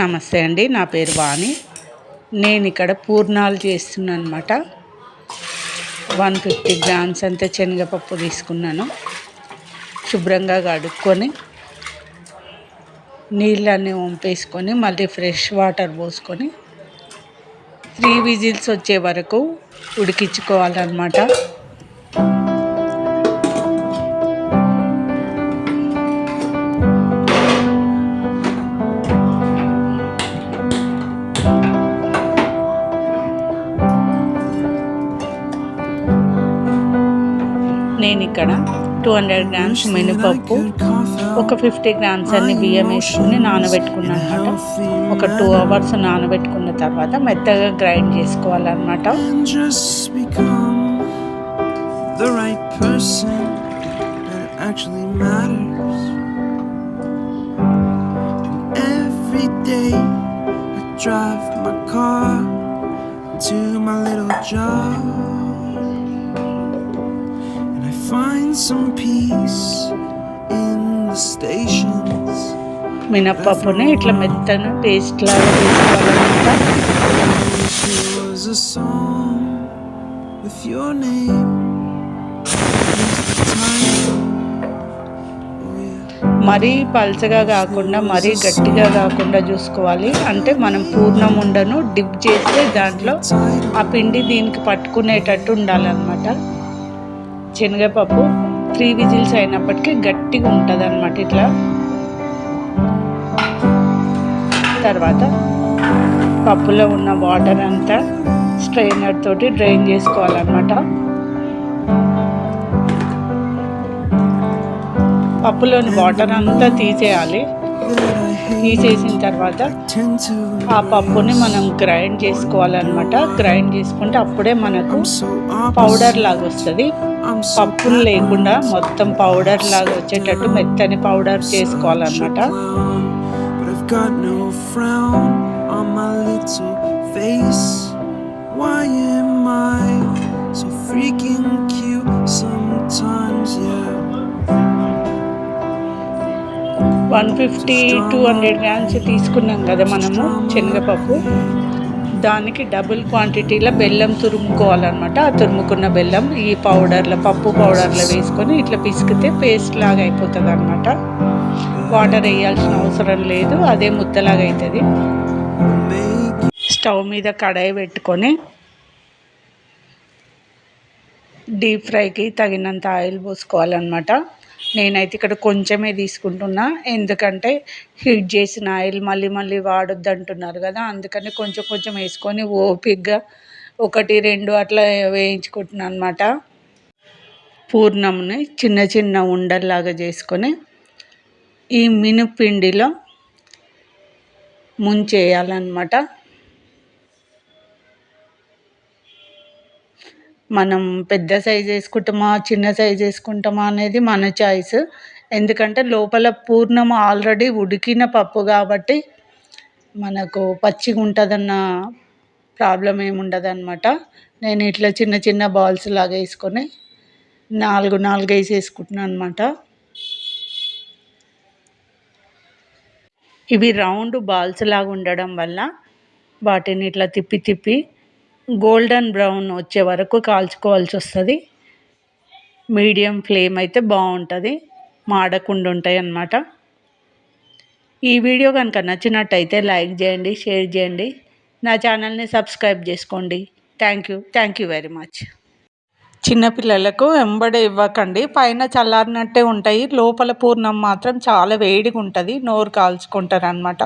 నమస్తే అండి నా పేరు వాణి. నేను ఇక్కడ పూర్ణాలు చేస్తున్నాను అనమాట వన్ ఫిఫ్టీ గ్రామ్స్ అంతా శనగపప్పు తీసుకున్నాను. శుభ్రంగా కడుక్కొని నీళ్ళన్నీ వంపేసుకొని మళ్ళీ ఫ్రెష్ వాటర్ పోసుకొని త్రీ విజిల్స్ వచ్చే వరకు ఉడికించుకోవాలన్నమాట. నేను ఇక్కడ టూ హండ్రెడ్ గ్రామ్స్ మినపప్పు ఒక ఫిఫ్టీ గ్రామ్స్ అన్ని బియ్యం వేసుకుని నానబెట్టుకున్నాను అనమాట ఒక టూ అవర్స్ నానబెట్టుకున్న తర్వాత మెత్తగా గ్రైండ్ చేసుకోవాలన్నమాట the right person that actually matters. Every day I drive my car to my little job. మినప్పప్పుని ఇట్లా మెత్తన పేస్ట్ లాగా. మరీ పల్చగా కాకుండా మరీ గట్టిగా కాకుండా చూసుకోవాలి. అంటే మనం పూర్ణం ఉండను డిప్ చేస్తే దాంట్లో ఆ పిండి దీనికి పట్టుకునేటట్టు ఉండాలన్నమాట. శనగపప్పు త్రీ విజిల్స్ అయినప్పటికీ గట్టిగా ఉంటుంది అనమాట ఇట్లా. తర్వాత పప్పులో ఉన్న వాటర్ అంతా స్ట్రైనర్ తోటి డ్రైన్ చేసుకోవాలన్నమాట. పప్పులోని వాటర్ అంతా తీసేయాలి. తీసేసిన తర్వాత. ఆ పప్పుని మనం గ్రైండ్ చేసుకోవాలన్నమాట గ్రైండ్ చేసుకుంటే అప్పుడే మనకు. పౌడర్ లాగా వస్తుంది పప్పులు లేకుండా మొత్తం పౌడర్ లాగా వచ్చేటట్టు మెత్తని పౌడర్ చేసుకోవాలన్నమాట. Why am I so freaking cute one fifty two hundred grams తీసుకున్నాం కదా మనము శనగపప్పు. దానికి డబుల్ క్వాంటిటీలో బెల్లం తురుముకోవాలన్నమాట. ఆ తురుముకున్న బెల్లం ఈ పౌడర్లో పప్పు పౌడర్లో వేసుకొని ఇట్లా పిసికితే పేస్ట్ లాగా అయిపోతుంది అనమాట వాటర్ వేయాల్సిన అవసరం లేదు అదే ముద్దలాగా అవుతుంది స్టవ్ మీద కడాయి పెట్టుకొని డీప్ ఫ్రైకి తగినంత ఆయిల్ పోసుకోవాలన్నమాట. నేనైతే ఇక్కడ కొంచెమే తీసుకుంటున్నా. ఎందుకంటే హీట్ చేసిన ఆయిల్ మళ్ళీ మళ్ళీ వాడొద్దు అంటున్నారు కదా. అందుకని కొంచెం కొంచెం వేసుకొని ఓపిగ్గా ఒకటి రెండు అట్లా వేయించుకుంటున్నాను అనమాట పూర్ణంని చిన్న చిన్న ఉండల్లాగా చేసుకొని ఈ మినుపిండిలో ముంచేయాలన్నమాట. మనం పెద్ద సైజ్ వేసుకుంటామా చిన్న సైజ్ వేసుకుంటామా అనేది మన చాయిస్ ఎందుకంటే లోపల పూర్ణం ఆల్రెడీ ఉడికిన పప్పు కాబట్టి మనకు పచ్చిగా ఉంటుందన్న ప్రాబ్లం ఏమి ఉండదు అనమాట నేను ఇట్లా చిన్న చిన్న బాల్స్ లాగా వేసుకొని నాలుగు నాలుగు వేసి వేసుకుంటున్నాను అనమాట ఇవి రౌండ్ బాల్స్ లాగా ఉండడం వల్ల వాటిని ఇట్లా తిప్పి తిప్పి గోల్డెన్ బ్రౌన్ వచ్చే వరకు కాల్చుకోవాల్సి వస్తుంది. మీడియం ఫ్లేమ్ అయితే బాగుంటుంది. మాడకుండా ఉంటాయి అన్నమాట. ఈ వీడియో కనుక నచ్చినట్టయితే లైక్ చేయండి షేర్ చేయండి. నా ఛానల్ని సబ్స్క్రైబ్ చేసుకోండి. Thank you thank you very much. చిన్నపిల్లలకు వెంబడి ఇవ్వకండి. పైన చల్లారినట్టే ఉంటాయి. లోపల పూర్ణం మాత్రం చాలా వేడిగా ఉంటుంది నోరు కాల్చుకుంటారు అనమాట